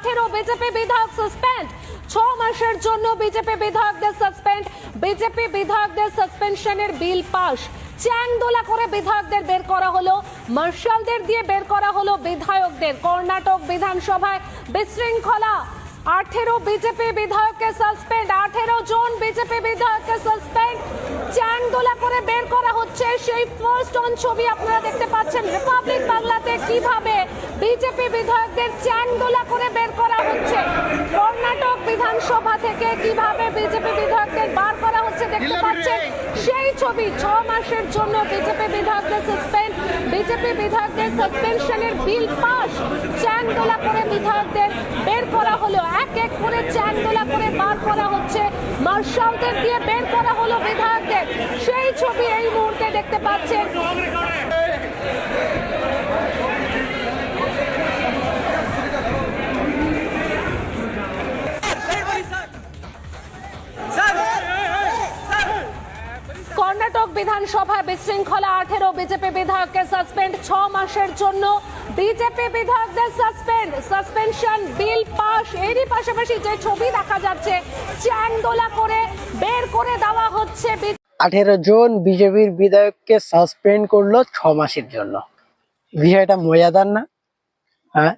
আঠেরো বিজেপি বিধায়ক সাসপেন্ড ছ মাসের জন্য বিজেপি বিধায়কদের সাসপেন্ড বিজেপি বিধায়কদের সাসপেনশনের বিল চ্যাংদোলা করে বিধায়কদের বের করা হলো। মার্শালদের দিয়ে বের করা হলো বিধায়কদের। কর্ণাটক বিধানসভায় বিশৃঙ্খলা। আঠেরো বিজেপি বিধায়ককে সাসপেন্ড আঠেরো জন বিজেপি বিধায়ককে সাসপেন্ড চ্যাংদোলা করে বের করা হচ্ছে। সেই ফার্স্ট অন ছবি আপনারা দেখতে পাচ্ছেন। রিপাবলিক বাংলাতে কীভাবে বিজেপি বিধায়কদের চ্যাংদোলা করে বের করা হচ্ছে। কর্ণাটক বিধানসভা থেকে কীভাবে বিজেপি বিধায়কদের বার করা হচ্ছে দেখতে পাচ্ছেন? সেই ছবি ছ মাসের জন্য বিজেপি বিধায়কদের সাসপেন্ড বিজেপি বিধায়কদের সাসপেনশনের বিল পাস চ্যাংদোলা করে বিধায়কদের বের করা হলো। এক এক করে চ্যাংদোলা করে বার করা হচ্ছে। মার্শালদের দিয়ে বের করা হলো বিধায়কদের। সেই ছবি এই মুহূর্তে দেখতে পাচ্ছেন। কর্ণাটক বিধানসভায় বিশৃঙ্খলা আঠেরো, বিজেপি বিধায়ককে সাসপেন্ড ছ মাসের জন্য। বিজেপি বিধায়কদের সাসপেন্ড, সাসপেনশন, বিল পাস। এরই পাশাপাশি যে ছবি দেখা যাচ্ছে, চ্যাংদোলা করে বের করে দেওয়া হচ্ছে আঠেরো জন বিজেপির বিধায়ককে সাসপেন্ড করল ছ মাসের জন্য। বিষয়টা মজাদার না? হ্যাঁ?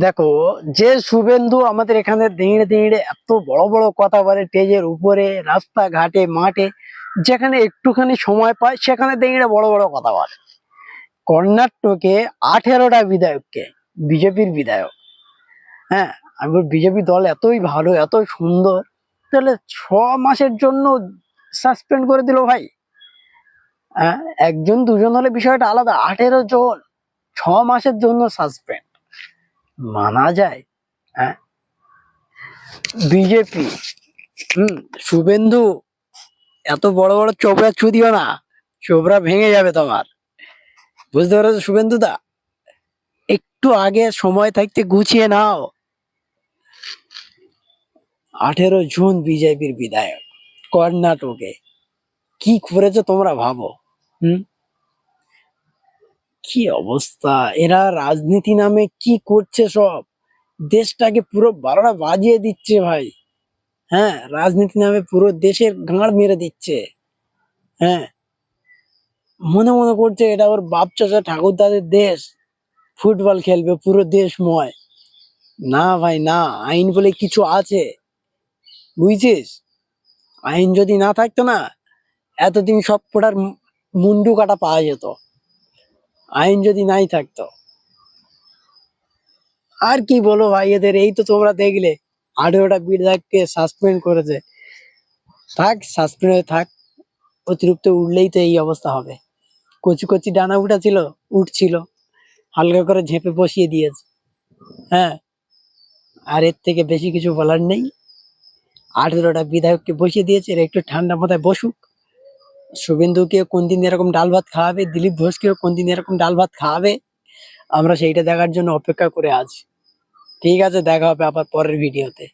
দেখো, যে শুভেন্দু আমাদের এখানে দিঁড়ে দিঁড়ে এত বড় বড় কথা বলে, স্টেজের উপরে, রাস্তাঘাটে, মাঠে যেখানে একটুখানি সময় পায়, সেখানে দিঁড়ে বড় বড় কথা বলে। কর্ণাটকে আঠেরোটা বিধায়ককে, বিজেপির বিধায়ক। হ্যাঁ আমি বিজেপি দল এতই ভালো এত সুন্দর, তাহলে ছ মাসের জন্য সাসপেন্ড করে দিল ভাই। হ্যাঁ একজন, দুজন হলে বিষয়টা আলাদা, আঠেরো জন, ছ মাসের জন্য সাসপেন্ড। মানা যায় হ্যাঁ। বিজেপি, হুম, শুভেন্দু এত বড় বড় চোপড়া ছুদিও না, চোপড়া ভেঙে যাবে তোমার। বুঝতে পেরেছ শুভেন্দু দা একটু আগে সময় থাকতে গুছিয়ে নাও। আঠেরো জুন বিজেপির বিধায়ক, কর্ণাটকে। কি করেছ তোমরা ভাবো? হুম? কি অবস্থা? এরা রাজনীতি নামে কি করছে সব? দেশটাকে পুরো বারোটা বাজিয়ে দিচ্ছে ভাই। হ্যাঁ রাজনীতি নামে পুরো দেশের গাঁড় মেরে দিচ্ছে। হ্যাঁ মনে মনে করছে এটা ওর বাপ চাচা ঠাকুর দাদের দেশ। ফুটবল খেলবে পুরো দেশময়। না ভাই, না, আইন বলে কিছু আছে। বুঝছিস? আইন যদি না থাকতো না, এতদিন সব কটার মুন্ডু কাটা পাওয়া যেত। আইন যদি নাই থাকতো। আর কি বলো ভাই, এদের এই তো তোমরা দেখলে। আঠেরোটা বিধায়ককে সাসপেন্ড করেছে। থাক সাসপেন্ড হয়ে থাক, অতিরিক্ত উঠলেই তো এই অবস্থা হবে। কচি কচি ডানা উঠা ছিল উঠছিল, হালকা করে ঝেঁপে বসিয়ে দিয়েছে। হ্যাঁ আর এর থেকে বেশি কিছু বলার নেই। আঠেরোটা বিধায়ককে বসিয়ে দিয়েছে, এরা একটু ঠান্ডা মাথায় বসুক। শুভেন্দুকে কোন দিন এরকম ডাল ভাত খাওয়াবে, দিলীপ ঘোষকেও কোন দিন এরকম ডাল ভাত খাওয়াবে, আমরা সেইটা দেখার জন্য অপেক্ষা করে আছি। ঠিক আছে দেখা হবে আবার পরের ভিডিওতে